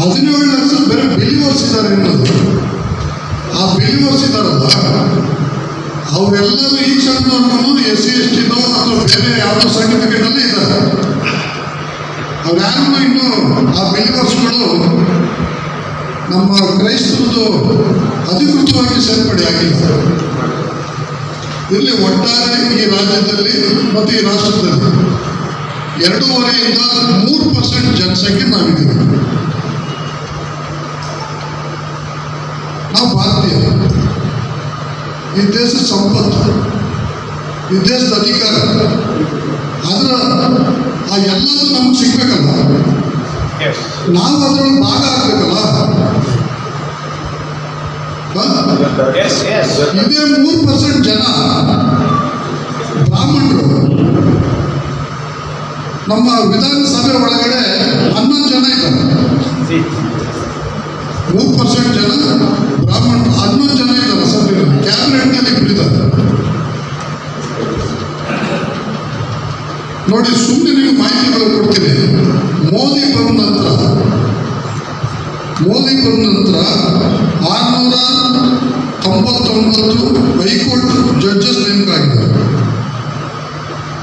ಹದಿನೇಳು ಲಕ್ಷ ಬೇರೆ ಬಿಲಿವರ್ಸ್ ಇದ್ದಾರೆ ಅನ್ನೋದು ಆ ಬಿಲಿವರ್ಸ್ ಇದ್ದಾರಲ್ಲ ಅವರೆಲ್ಲರೂ ಈ ಕ್ಷಣದವರೆಗೂ ಎಸ್ ಸಿ, ಎಸ್ ಅಥವಾ ಬೇರೆ ಯಾವುದೋ ಸರ್ಟಿಫಿಕೇಟ್ ಅಲ್ಲೇ ಇದ್ದಾರೆ. ಅವ್ರ್ಯಾರು ಇನ್ನು ಆ ಬಿಲಿವರ್ಸ್ಗಳು ನಮ್ಮ ಕ್ರೈಸ್ತರದ್ದು ಅಧಿಕೃತವಾಗಿ ಸೇರ್ಪಡೆ ಆಗಿಲ್ಲ ಇಲ್ಲಿ ಒಟ್ಟಾರೆ ಈ ರಾಜ್ಯದಲ್ಲಿ ಮತ್ತು ಈ ರಾಷ್ಟ್ರದಲ್ಲಿ ಎರಡೂವರೆಯಿಂದ ಮೂರು ಪರ್ಸೆಂಟ್ ಜನಸಂಖ್ಯೆ ನಾವಿದ್ದೀವಿ. ನಾವು ಭಾರತೀಯ. ಈ ದೇಶದ ಸಂಪತ್ತು ಈ ದೇಶದ ಅಧಿಕಾರ. ಅದರ ಆ ಎಲ್ಲದೂ ನಮ್ಗೆ ಸಿಗ್ಬೇಕಲ್ಲ? ನಾವು ಅದರೊಳಗೆ ಭಾಗ ಆಗ್ಬೇಕಲ್ಲ. ಇದೇ ಮೂರು ಪರ್ಸೆಂಟ್ ಜನ ಬ್ರಾಹ್ಮಣರು. ನಮ್ಮ ವಿಧಾನಸಭೆ ಒಳಗಡೆ ಹನ್ನೊಂದು ಜನ ಇದ್ದಾರೆ. ಮೂರು ಪರ್ಸೆಂಟ್ ಜನ ನೋಡಿ ಸುಮ್ಮನೆ ನೀವು ಮಾಹಿತಿಗಳು ಕೊಡ್ತೀನಿ. ಮೋದಿ ಬಂದ ನಂತರ, ಮೋದಿ ಬಂದ ನಂತರ ಆರುನೂರ ತೊಂಬತ್ತೊಂಬತ್ತು ಹೈಕೋರ್ಟ್ ಜಡ್ಜಸ್ ನೇಮಕ ಆಗಿದೆ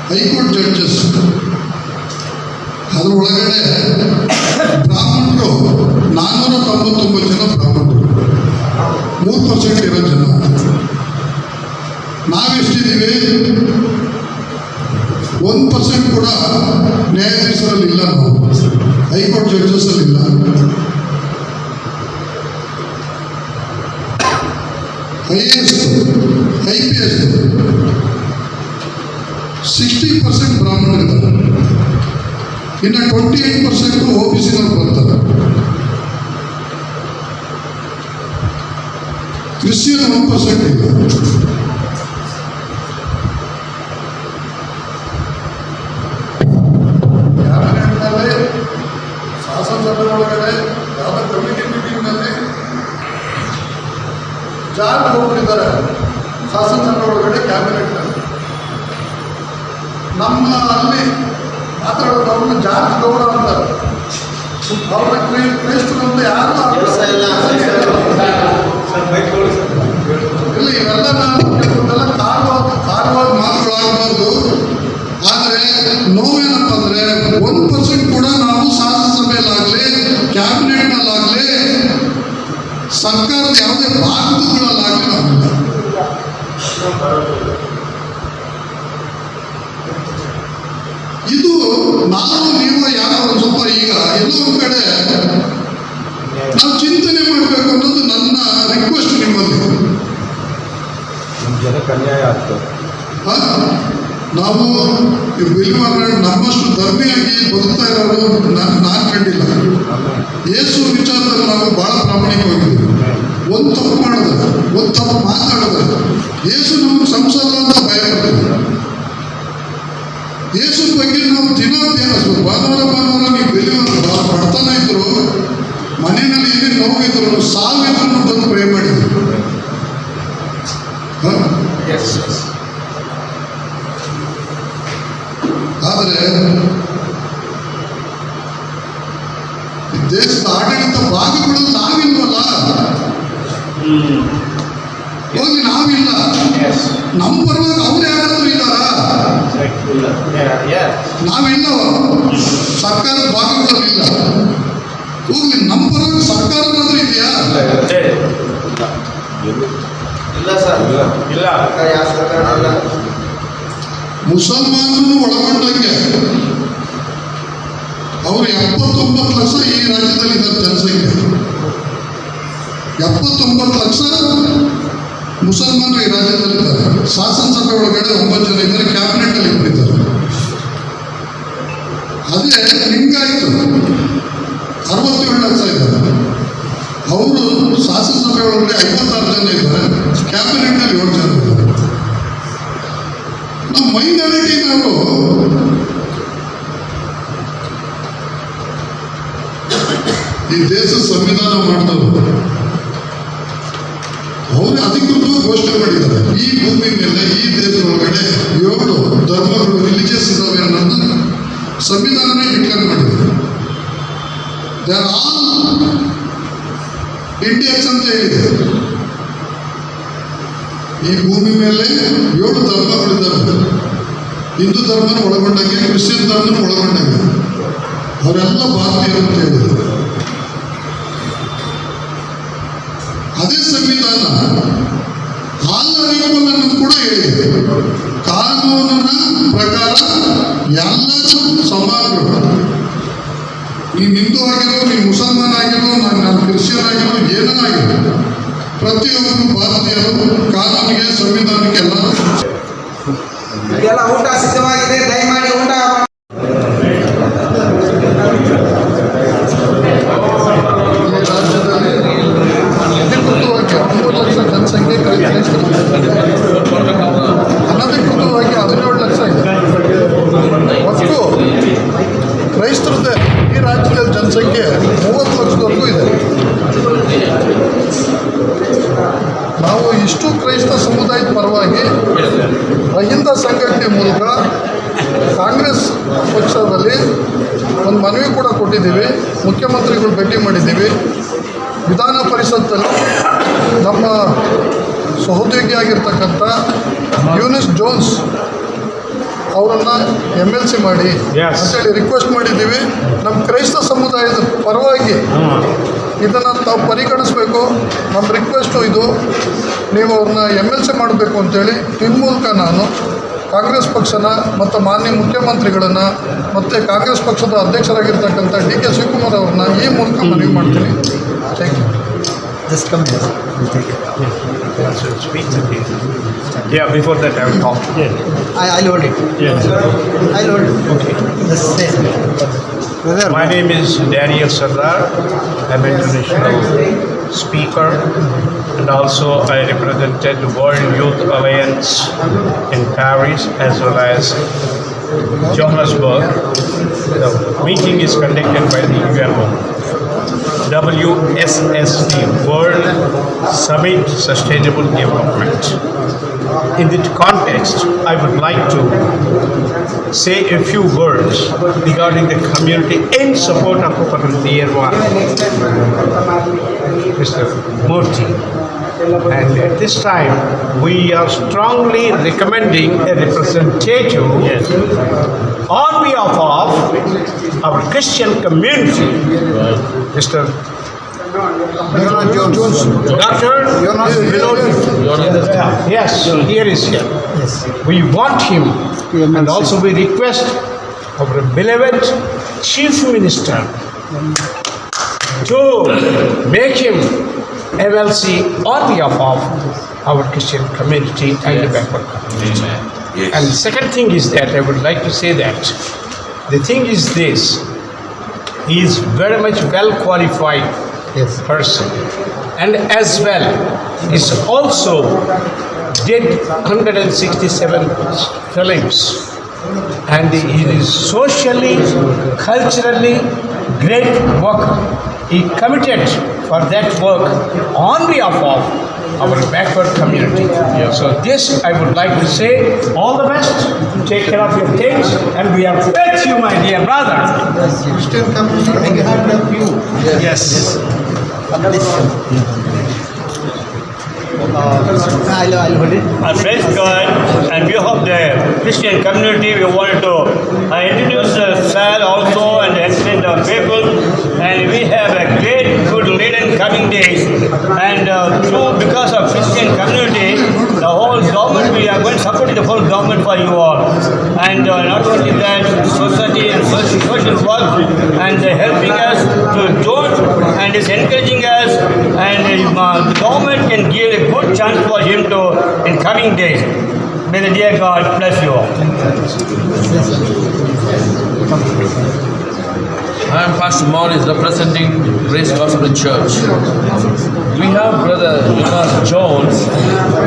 ಹೈಕೋರ್ಟ್ ಜಡ್ಜಸ್ ಅದರೊಳಗಡೆ ಬ್ರಾಹ್ಮಣರು ನಾನ್ನೂರ ತೊಂಬತ್ತೊಂಬತ್ತು ಜನ ಬ್ರಾಹ್ಮಣರು. ಮೂರು ಪರ್ಸೆಂಟ್ ಇರೋ ಸಿಕ್ಸ್ಟಿ ಪರ್ಸೆಂಟ್ ಬ್ರಾಹ್ಮಣರಿದ್ದಾರೆ ಇನ್ನು twenty eight percent O B ಸಿನವ್ರು ಬರ್ತಾರೆ ಕ್ರಿಶ್ಚಿಯನ್ ಒನ್ ಪರ್ಸೆಂಟ್ ಇಲ್ಲ ಕ್ಯಾಬಿನೆಟ್ನಲ್ಲಿ ಶಾಸನಸಭೆ ಒಳಗಡೆ ಯಾವುದೋ ಕಮಿಟಿ ಮೀಟಿಂಗ್ನಲ್ಲಿ ಜಾರ್ಜ್ ಹೋಗ್ಬಿಟ್ಟಿದ್ದಾರೆ ಶಾಸನಸಭೆ ಒಳಗಡೆ ಕ್ಯಾಬಿನೆಟ್ನಲ್ಲಿ. ನಮ್ಮ ಅಲ್ಲಿ ಮಾತಾಡೋದವ್ರನ್ನ ಜಾರ್ಜ್ ಗೌಡ ಅಂತಾರೆ. ಅವ್ರ ಕ್ರೈಸ್ತರು ಅಂತ ಯಾರು ಇಲ್ಲ ಇಲ್ಲ. ಇವೆಲ್ಲ ನಾನು ಕೆಲವೊಂದೆಲ್ಲ ಕಾರವಾದ ಕಾರವಾದ ಮಾತುಗಳಾಗಬಾರ್ದು. ಆದರೆ ನೋವೇನಪ್ಪ ಅಂದರೆ ಒಂದು ಪರ್ಸೆಂಟ್ ಕೂಡ ನಾವು ಶಾಸನಸಭೆಯಲ್ಲಾಗಲಿ ಕ್ಯಾಬಿನೆಟ್ನಲ್ಲಾಗಲಿ ಸರ್ಕಾರದ ಯಾವುದೇ ಭಾಗಗಳಲ್ಲಾಗಲಿ ಇದು ನಾವು ನೀವು ಯಾರು ಒಂದು ಸ್ವಲ್ಪ ಈಗ ಎಲ್ಲೋ ಕಡೆ ನಾವು ಚಿಂತನೆ ಮಾಡಬೇಕು ಅನ್ನೋದು ನನ್ನ ರಿಕ್ವೆಸ್ಟ್ ನಿಮ್ಮಲ್ಲಿ. ಜನಕ್ಕೆ ಅನ್ಯಾಯ ಆಗ್ತದೆ? ನಾವು ನಮ್ಮಷ್ಟು ಧರ್ಮಿಯಾಗಿ ಬದುಕ್ತಾ ಇರೋದು ನಾನು ನಾನು ಕಂಡಿಲ್ಲ. ಯೇಸು ವಿಚಾರದಲ್ಲಿ ನಾವು ಬಹಳ ಪ್ರಾಮಾಣಿಕವಾಗಿದ್ದೀವಿ. ಒಂದು ತಪ್ಪು ಮಾಡಿದ್ರೆ ಒಂದು ತಪ್ಪು ಮಾತಾಡಿದ್ರೆ ಯೇಸು ನಮಗೆ ಸಂಸಲ್ಲ ಅಂತ ಹೋಗಿ ನಾವಿಲ್ಲ. ನಮ್ಮ ಪರವಾಗಿ ಅವ್ರು ಯಾರಾದ್ರೂ ಇದ್ದಾರಾ? ನಾವಿಲ್ಲ? ಸರ್ಕಾರದ ಭಾಗಗಳಲ್ಲಿಲ್ಲ ಹೋಗ್ಲಿ ನಮ್ಮ ಪರವಾಗಿ ಸರ್ಕಾರನಾದ್ರೂ ಇದೆಯಾ? ಇಲ್ಲ ಸರ್. ಇಲ್ಲ. ಇಲ್ಲ ಯಾವ ಸರ್ಕಾರ ಇಲ್ಲ ಮುಸಲ್ಮಾನರು ಒಳಗೊಂಡಂಗೆ ಅವರು ಎಪ್ಪತ್ತೊಂಬತ್ತು ಲಕ್ಷ ಈ ರಾಜ್ಯದಲ್ಲಿ ಇದ್ದಾರೆ ಜನಸಂಖ್ಯೆ. ಎಪ್ಪತ್ತೊಂಬತ್ತು ಲಕ್ಷ. ಮುಸಲ್ಮಾನರು ಈ ರಾಜ್ಯದಲ್ಲಿದ್ದಾರೆ ಶಾಸನಸಭೆ ಒಳಗಡೆ ಒಂಬತ್ತು ಜನ ಇದ್ದಾರೆ ಕ್ಯಾಬಿನೆಟಲ್ಲಿ ಇಬ್ಬರಿದ್ದಾರೆ ಅದೇ ಲಿಂಗಾಯಿತು ಅರವತ್ತೇಳು ಲಕ್ಷ ಇದ್ದಾರೆ. ಅವರು ಶಾಸನಸಭೆ ಒಳಗಡೆ ಐವತ್ತಾರು ಜನ ಇದ್ದಾರೆ ಕ್ಯಾಬಿನೆಟ್ನಲ್ಲಿ ಏಳು ಜನ ಇದ್ದಾರೆ. ನಮ್ಮ ಮೈನಾರಿಟಿ ನಾವು ಈ ದೇಶ ಸಂವಿಧಾನ ಮಾಡಿದವರು ಅವರು ಅಧಿಕೃತವಾಗಿ ಘೋಷಣೆ ಮಾಡಿದ್ದಾರೆ ಈ ಭೂಮಿ ಮೇಲೆ ಈ ದೇಶದ ಒಳಗಡೆ ಏಳು ಧರ್ಮಗಳು ರಿಲಿಜಿಯಸ್ ಇದಾವೆ ಅನ್ನೋದನ್ನ ಸಂವಿಧಾನನೇ ಡಿಕ್ಲೇರ್ ಮಾಡಿದೆ ದೇ ಆರ್ ಆಲ್ ಇಂಡಿಯನ್ಸ್ ಅಂತ ಹೇಳಿದೆ ಈ ಭೂಮಿ ಮೇಲೆ ಏಳು ಧರ್ಮಗಳಿದ್ದಾವೆ ಹಿಂದೂ ಧರ್ಮನ ಒಳಗೊಂಡಂಗೆ, ಕ್ರಿಶ್ಚಿಯನ್ ಧರ್ಮನ ಒಳಗೊಂಡಂಗೆ. ಅವರೆಲ್ಲ ಭಾರತೀಯರು ಅಂತ ಹೇಳಿದರು. ಅದೇ ಸಂವಿಧಾನ ಅನ್ನೋದು ಕೂಡ ಹೇಳಿದೆ. ಕಾನೂನಿನ ಪ್ರಕಾರ ಎಲ್ಲರೂ ಸಮಾನರು. ನೀನು ಹಿಂದೂ ಆಗಿರೋ ನೀನು ಮುಸಲ್ಮಾನ್ ಆಗಿರೋ ನಾನು ಕ್ರಿಶ್ಚಿಯನ್ ಆಗಿರೋ ಏನೋ ಆಗಿರೋ ಪ್ರತಿಯೊಬ್ಬರು ಭಾರತೀಯರು ಕಾನೂನಿಗೆ, ಸಂವಿಧಾನಕ್ಕೆ ಎಲ್ಲರೂ ಎಲ್ಲ ಊಟ ಸಿದ್ಧವಾಗಿದೆ. ದಯಮಾಡಿ ಊಟ ವಿಧಾನ ಪರಿಷತ್ತಲ್ಲಿ ನಮ್ಮ ಸಹೋದ್ಯೋಗಿಯಾಗಿರ್ತಕ್ಕಂಥ ಯೂನಿಸ್ ಜೋನ್ಸ್ ಅವರನ್ನು ಎಂ ಎಲ್ ಸಿ ಮಾಡಿ ಅಂತೇಳಿ ರಿಕ್ವೆಸ್ಟ್ ಮಾಡಿದ್ದೀವಿ. ನಮ್ಮ ಕ್ರೈಸ್ತ ಸಮುದಾಯದ ಪರವಾಗಿ ಇದನ್ನು ತಾವು ಪರಿಗಣಿಸಬೇಕು. ನಮ್ಮ ರಿಕ್ವೆಸ್ಟು ಇದು ನೀವು ಅವ್ರನ್ನ ಎಂ ಎಲ್ ಸಿ ಮಾಡಬೇಕು ಅಂತೇಳಿ ನಿಮ್ಮ ಮೂಲಕ ನಾನು ಕಾಂಗ್ರೆಸ್ ಪಕ್ಷನ ಮತ್ತು ಮಾನ್ಯ ಮುಖ್ಯಮಂತ್ರಿಗಳನ್ನು ಮತ್ತು ಕಾಂಗ್ರೆಸ್ ಪಕ್ಷದ ಅಧ್ಯಕ್ಷರಾಗಿರ್ತಕ್ಕಂಥ ಡಿ ಕೆ ಶಿವಕುಮಾರ್ ಅವ್ರನ್ನ ಈ ಮೂಲಕ ಮನವಿ ಮಾಡ್ತೀನಿ. Thank you just come Speak to me. Yeah, before that I will talk. I I hold it I'll I hold it okay say something. My name is Daniel Sardar. I'm international. Speaker and also I represented the World Youth Alliance in Paris as well as Johannesburg. The meeting is conducted by the UNO. WSSD, World Summit Sustainable Development. In that context, I would like to say a few words regarding the community in support of Upper Tier 1, Mr. Murthy. And at this time, we are strongly recommending a representative on behalf of our Christian community, Mr. Johnson, Jones. Doctor? Yes, here is here. Yes. We want him and also we request our beloved Chief Minister to make him MLC or the of our Christian community and the backward community. Yes. And the second thing is that I would like to say that the thing is this, he is very much well qualified as person. And as well is also did 167 films. And he is socially culturally great work. He committed for that work on behalf of our backward community. Yeah. So this I would like to say all the best. Take care of your things, and we are with you, my dear brother. Yes. Christian I can you. Yes. yes. I'm God and we hope the Christian community we want to uh, introduce the uh, also and extend our people and we have a great in coming days and uh, through because of Christian community the whole government we are going to support the whole government for you all and uh, not only that society and social, social work and helping us to don't and is encouraging us and uh, the government can give a good chance for him to in coming days. May the dear God bless you all. I am Pastor Morris representing Grace Gospel Church. We have Brother Jonas Jones,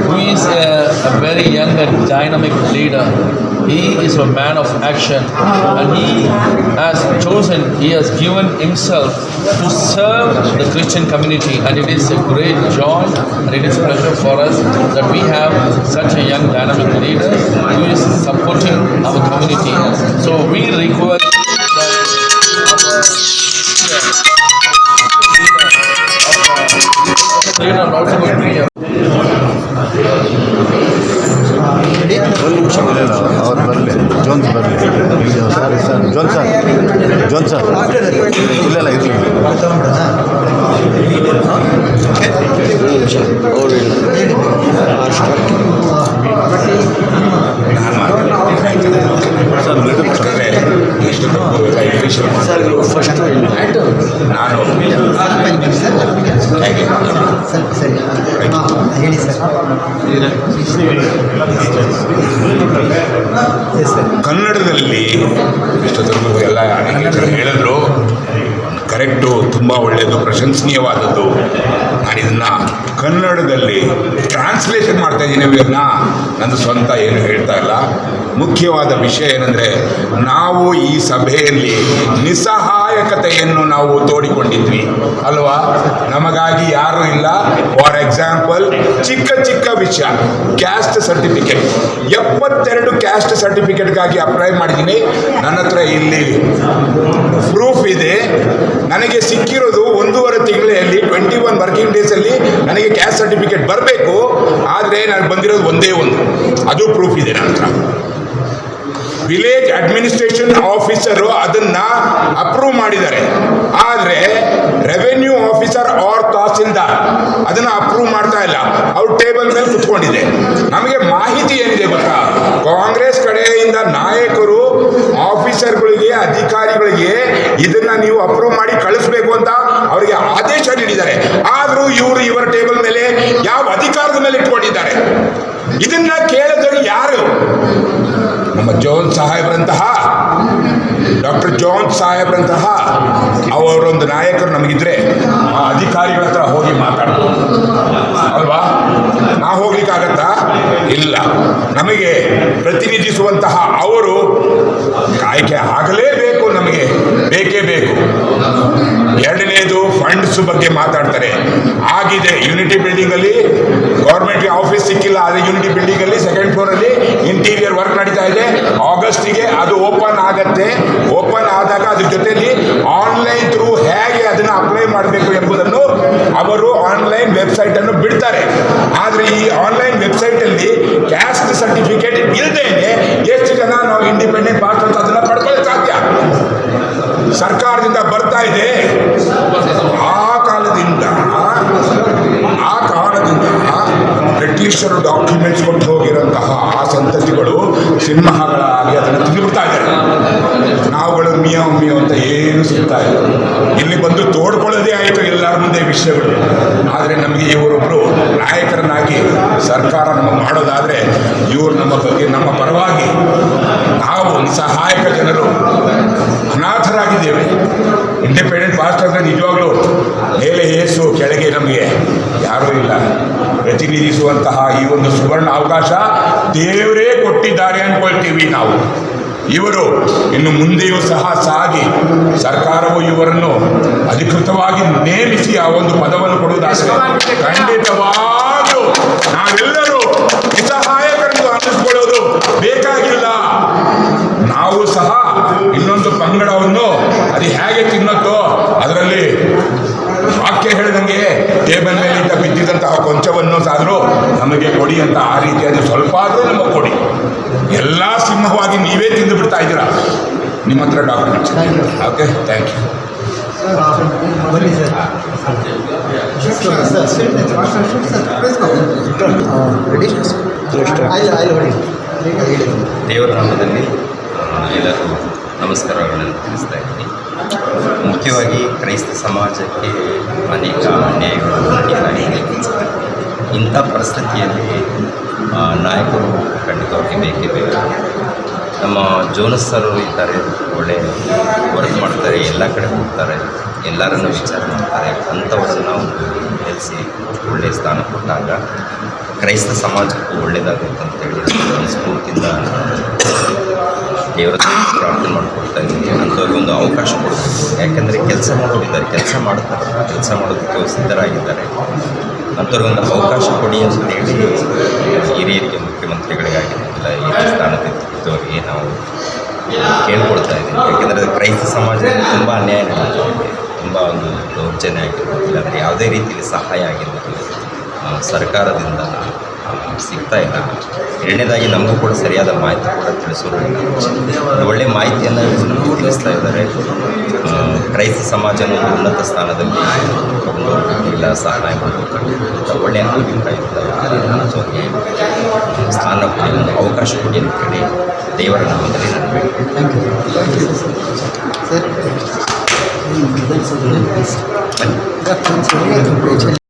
who is a, a very young and dynamic leader. He is a man of action and he has chosen, he has given himself to serve the Christian community and it is a great joy and it is a pleasure for us that we have such a young dynamic leader who is supporting our community. So we request ಅವ್ರು ಬರಲಿ Jones ಬರಲಿ sir sir ಜೋನ್ಸನ್ ಜೋನ್ಸನ್ ಇಲ್ಲ ಇಲ್ಲ ಇರಲಿ ನಾನು ಹೇಳಿ sir ಕನ್ನಡದಲ್ಲಿ ಎಲ್ಲ ಹೇಳಿದ್ರು? ಕರೆಕ್ಟು, ತುಂಬ ಒಳ್ಳೆಯದು ಪ್ರಶಂಸನೀಯವಾದದ್ದು. ನಾನು ಇದನ್ನು ಕನ್ನಡದಲ್ಲಿ ಟ್ರಾನ್ಸ್ಲೇಷನ್ ಮಾಡ್ತಾ ಇದ್ದೀನಿ ಇವನ್ನ ನನ್ನ ಸ್ವಂತ ಏನು ಹೇಳ್ತಾ ಇಲ್ಲ. ಮುಖ್ಯವಾದ ವಿಷಯ ಏನಂದರೆ, ನಾವು ಈ ಸಭೆಯಲ್ಲಿ ನಿಸ್ಸಹಾಯಕತೆಯನ್ನು ನಾವು ತೋಡಿಕೊಂಡಿದ್ವಿ. ಅಲ್ವಾ? ನಮಗಾಗಿ ಯಾರೂ ಇಲ್ಲ. ಫಾರ್ ಎಕ್ಸಾಂಪಲ್, ಚಿಕ್ಕ ಚಿಕ್ಕ ವಿಷಯ. Caste certificate. ಎಪ್ಪತ್ತೆರಡು ಕ್ಯಾಸ್ಟ್ ಸರ್ಟಿಫಿಕೇಟ್ಗಾಗಿ ಅಪ್ಲೈ ಮಾಡಿದ್ದೀನಿ. ನನ್ನ ಹತ್ರ ಇಲ್ಲಿ ಪ್ರೂಫ್ ಇದೆ. ನನಗೆ ಸಿಕ್ಕಿರೋದು ಒಂದೂವರೆ ತಿಂಗಳಲ್ಲಿ ಟ್ವೆಂಟಿ ಒನ್ ವರ್ಕಿಂಗ್ ಡೇಸಲ್ಲಿ ನನಗೆ ಕ್ಯಾಸ್ಟ್ ಸರ್ಟಿಫಿಕೇಟ್ ಬರಬೇಕು, ಆದರೆ ನಾನು ಬಂದಿರೋದು ಒಂದೇ ಒಂದು. ಅದು ಪ್ರೂಫ್ ಇದೆ ನನ್ನ ವಿಲೇಜ್ ಅಡ್ಮಿನಿಸ್ಟ್ರೇಷನ್ ಆಫೀಸರು ಅದನ್ನ ಅಪ್ರೂವ್ ಮಾಡಿದ್ದಾರೆ. ಆದರೆ ರೆವೆನ್ಯೂ ಆಫೀಸರ್ ಆರ್ ತಹಸೀಲ್ದಾರ್ ಅದನ್ನ ಅಪ್ರೂವ್ ಮಾಡ್ತಾ ಇಲ್ಲ. ಅವ್ರ ಟೇಬಲ್ ಮೇಲೆ ಕುತ್ಕೊಂಡಿದೆ ನಮಗೆ ಮಾಹಿತಿ ಏನಿದೆ ಗೊತ್ತಾ ಕಾಂಗ್ರೆಸ್ ಕಡೆಯಿಂದ ನಾಯಕರು ಆಫೀಸರ್ಗಳಿಗೆ ಅಧಿಕಾರಿಗಳಿಗೆ ಇದನ್ನ ನೀವು ಅಪ್ರೂವ್ ಮಾಡಿ ಕಳಿಸ್ಬೇಕು ಅಂತ ಅವರಿಗೆ ಆದೇಶ ನೀಡಿದ್ದಾರೆ ಆದರೂ ಇವರು ಇವರ ಟೇಬಲ್ ಮೇಲೆ ಯಾವ ಅಧಿಕಾರದ ಮೇಲೆ ಇಟ್ಕೊಂಡಿದ್ದಾರೆ ಇದನ್ನ ಕೇಳಿದವರು ಯಾರು ನಮ್ಮ ಜೋನ್ ಸಾಹೇಬ್ರಂತಹ ಡಾಕ್ಟರ್ ಜೋನ್ ಸಾಹೇಬ್ರಂತಹ ಅವರೊಂದು ನಾಯಕರು ನಮಗಿದ್ರೆ ಆ ಅಧಿಕಾರಿಗಳ ಹತ್ರ ಹೋಗಿ ಮಾತಾಡ್ಬೋದು. ಅಲ್ವಾ? ನಾ ಹೋಗ್ಲಿಕ್ಕಾಗತ್ತಾ? ಇಲ್ಲ. ನಮಗೆ ಪ್ರತಿನಿಧಿಸುವಂತಹ ಅವರು ಆಯ್ಕೆ ಆಗಲೇಬೇಕು ನಮಗೆ. ಬೇಕೇ ಬೇಕು. ಎರಡನೇದು ಫಂಡ್ಸ್ ಬಗ್ಗೆ ಮಾತಾಡ್ತಾರೆ. ಆಗಿದೆ ಯೂನಿಟಿ ಬಿಲ್ಡಿಂಗ್ ಅಲ್ಲಿ. ಗೌರ್ಮೆಂಟ್ ಆಫೀಸ್ ಸಿಕ್ಕಿಲ್ಲ ಆದರೆ ಯೂನಿಟಿ ಬಿಲ್ಡಿಂಗ್ ಅಲ್ಲಿ ಸೆಕೆಂಡ್ ಫ್ಲೋರ್ ಅಲ್ಲಿ ಇಂಟೀರಿಯರ್ ವರ್ಕ್ ನಡೀತಾ ಇದೆ ಆಗಸ್ಟಿಗೆ ಅದು ಓಪನ್ ಆಗತ್ತೆ ಓಪನ್ ಆದಾಗ ಅದ್ರ ಜೊತೆಲಿ ಆನ್ಲೈನ್ ಥ್ರೂ ಹೇಗೆ ಅದನ್ನ ಅಪ್ಲೈ ಮಾಡಬೇಕು ಎಂಬುದನ್ನು ಅವರು ಆನ್ಲೈನ್ ವೆಬ್ಸೈಟ್ ಅನ್ನು ಬಿಡ್ತಾರೆ ಆದರೆ ಈ ಆನ್ಲೈನ್ ವೆಬ್ಸೈಟ್ ಅಲ್ಲಿ ಕ್ಯಾಸ್ಟ್ ಸರ್ಟಿಫಿಕೇಟ್ ಇಲ್ಲದೇನೆ ಎಷ್ಟು ಜನ ನಾವು ಇಂಡಿಪೆಂಡೆಂಟ್ ಪಾಸ್ ಅಂತ ಅದನ್ನ ಪಡ್ಕೊಳ್ಳೋಕೆ ಸಾಧ್ಯ ಸರ್ಕಾರದಿಂದ ಬರ್ತಾ ಇದೆ ಆ ಕಾಲದಿಂದ ಆ ಕಾಲದಿಂದ ಬ್ರಿಟಿಷರು ಡಾಕ್ಯುಮೆಂಟ್ಸ್ ಕೊಟ್ಟು ಹೋಗಿರೋಂತಹ ಆ ಸಂತತಿಗಳು ಸಿಂಹಗಳಾಗಿ ಅದನ್ನು ತಿಂದುಬಿಡ್ತಾ ಇದ್ದಾರೆ ನಾವುಗಳು ಮಿಯೋ ಮಿಯೋ ಅಂತ ಏನು ಸಿಗ್ತಾ ಇಲ್ಲ ಇಲ್ಲಿ ಬಂದು ತೋಡ್ಕೊಳ್ಳೋದೇ ಆಯಿತು ಎಲ್ಲರ ಮುಂದೆ ವಿಷಯಗಳು ಆದರೆ ನಮಗೆ ಇವರೊಬ್ಬರು ನಾಯಕರನ್ನಾಗಿ ಸರ್ಕಾರ ನಮಗೆ ಮಾಡೋದಾದರೆ ಇವರು ನಮ್ಮ ಬಗ್ಗೆ ನಮ್ಮ ಪರವಾಗಿ ನಾವು ಸಹಾಯಕ ಜನರು ಅನಾಥರಾಗಿದ್ದೇವೆ. ಇಂಡಿಪೆಂಡೆಂಟ್ ಪಾಸ್ಟ್ ಅಂದರೆ ನಿಜವಾಗ್ಲೂ ಮೇಲೆ ಏಸು ಕೆಳಗೆ ನಮಗೆ ಯಾರೂ ಇಲ್ಲ. ಪ್ರತಿನಿಧಿಸುವಂತಹ ಈ ಒಂದು ಸುವರ್ಣ ಅವಕಾಶ ದೇವರೇ ಕೊಟ್ಟಿದ್ದಾರೆ ಅಂದ್ಕೊಳ್ತೀವಿ ನಾವು. ಇವರು ಇನ್ನು ಮುಂದೆಯೂ ಸಹ ಸಾಗಿ ಸರ್ಕಾರವು ಇವರನ್ನು ಅಧಿಕೃತವಾಗಿ ನೇಮಿಸಿ ಆ ಒಂದು ಪದವನ್ನು ಕೊಡುವುದಾದರೆ ಖಂಡಿತವಾಗಲೂ ನಾವೆಲ್ಲರೂ ನಿಸ್ಸಹಾಯಕರೆಂದು ಅನ್ನಿಸ್ಕೊಳ್ಳೋದು ಬೇಕಾಗಿಲ್ಲ ನಾವು ಸಹ ಇನ್ನೊಂದು ಪಂಗಡವನ್ನು ಅದು ಹೇಗೆ ತಿನ್ನತ್ತೋ ಅದರಲ್ಲಿ ವಾಕ್ಯ ಹೇಳಿದಂಗೆ ಟೇಬಲ್ ಮೇಲಿಂದ ಬಿದ್ದಿದ್ದಂತಹ ಕೊಂಚವನ್ನು ಸಾದರೂ ನಮಗೆ ಕೊಡಿ ಅಂತ ಆ ರೀತಿಯಾದ ಸ್ವಲ್ಪ ಆದರೂ ನಮಗೆ ಕೊಡಿ ಎಲ್ಲ ಸಿಂಹವಾಗಿ ನೀವೇ ತಿಂದು ಬಿಡ್ತಾ ಇದ್ದೀರಾ ನಿಮ್ಮ ಡಾಕ್ಯುಮೆಂಟ್ಸ್ ಓಕೆ ಥ್ಯಾಂಕ್ ಯು ಬನ್ನಿ ಸರ್. ಸರ್ ಹೊಡಿ ಹೇಳಿ ದೇವರ ನಾಮದಲ್ಲಿ ಆ, ಎಲ್ಲರೂ ನಮಸ್ಕಾರಗಳನ್ನು ತಿಳಿಸ್ತಾ ಇದ್ದೀನಿ. ಮುಖ್ಯವಾಗಿ ಕ್ರೈಸ್ತ ಸಮಾಜಕ್ಕೆ ಅನೇಕ ಅನ್ಯಾಯಗಳು ಇಂಥ ಪರಿಸ್ಥಿತಿಯಲ್ಲಿ ಆ, ನಾಯಕರು ಖಂಡಿತವಾಗಿ ಬೇಕೇ ಬೇಕು. ನಮ್ಮ ಜೋನಸ್ ಸರ್ ಇದ್ದಾರೆ, ಒಳ್ಳೆ ವರ್ಕ್ ಮಾಡ್ತಾರೆ, ಎಲ್ಲ ಕಡೆ ಹೋಗ್ತಾರೆ, ಎಲ್ಲರನ್ನು ವಿಚಾರ ಮಾಡ್ತಾರೆ, ಅಂಥವರನ್ನು ನಾವು ನಿಲ್ಲಿಸಿ ಒಳ್ಳೆಯ ಸ್ಥಾನ ಕೊಟ್ಟಾಗ ಕ್ರೈಸ್ತ ಸಮಾಜಕ್ಕೂ ಒಳ್ಳೆಯದಾಗುತ್ತೆ ಅಂತೇಳಿ ಸ್ಫೂರ್ತಿಯಿಂದ ದೇವರ ಪ್ರಾರ್ಥನೆ ಮಾಡಿಕೊಡ್ತಾ ಇದ್ದೀನಿ. ಅಂಥವ್ರಿಗೆ ಒಂದು ಅವಕಾಶ ಕೊಡಬೇಕು. ಯಾಕೆಂದರೆ ಕೆಲಸ ಮಾಡೋರಿದ್ದಾರೆ, ಕೆಲಸ ಮಾಡ್ತಾರೆ, ಕೆಲಸ ಮಾಡೋದಕ್ಕೆ ಸಿದ್ಧರಾಗಿದ್ದಾರೆ. ಅಂಥವ್ರಿಗೆ ಒಂದು ಅವಕಾಶ ಕೊಡಿ ಅಂತೇಳಿ ಹಿರಿಯರಿಗೆ ಮುಖ್ಯಮಂತ್ರಿಗಳಿಗಾಗಿ ಈ ಸ್ಥಾನ ಕೇಳ್ಕೊಳ್ತಾ ಇದ್ದೀನಿ. ಯಾಕೆಂದರೆ ಕ್ರೈಸ್ತ ಸಮಾಜದಲ್ಲಿ ತುಂಬ ಅನ್ಯಾಯ ತುಂಬ ಒಂದು ದೌರ್ಜನ್ಯ ಆಗಿರ್ಬೋದು ಇಲ್ಲಾಂದರೆ ಯಾವುದೇ ರೀತಿಯಲ್ಲಿ ಸಹಾಯ ಆಗಿರ್ಬೋದು ಸರ್ಕಾರದಿಂದ ಸಿಗ್ತಾ ಇಲ್ಲ. ಎರಡನೇದಾಗಿ ನಮಗೂ ಕೂಡ ಸರಿಯಾದ ಮಾಹಿತಿ ಕೂಡ ತಿಳಿಸೋರು ಒಳ್ಳೆ ಒಳ್ಳೆಯ ಮಾಹಿತಿಯನ್ನು ತಿಳಿಸ್ತಾ ಇದ್ದಾರೆ. ಕ್ರೈಸ್ತ ಸಮಾಜ ಒಂದು ಉನ್ನತ ಸ್ಥಾನದಲ್ಲಿ ಒಂದು ಇಲ್ಲ ಸಹಾಯ ಮಾಡಬೇಕಂತ ಒಳ್ಳೆಯ ಸ್ಥಾನ ಕೊಡಿ ಒಂದು ಅವಕಾಶ ಕೊಡಿ ಅಂತ ಹೇಳಿ ದೇವರ ನಾಮದಲ್ಲಿ ನಾನು. ಸರ್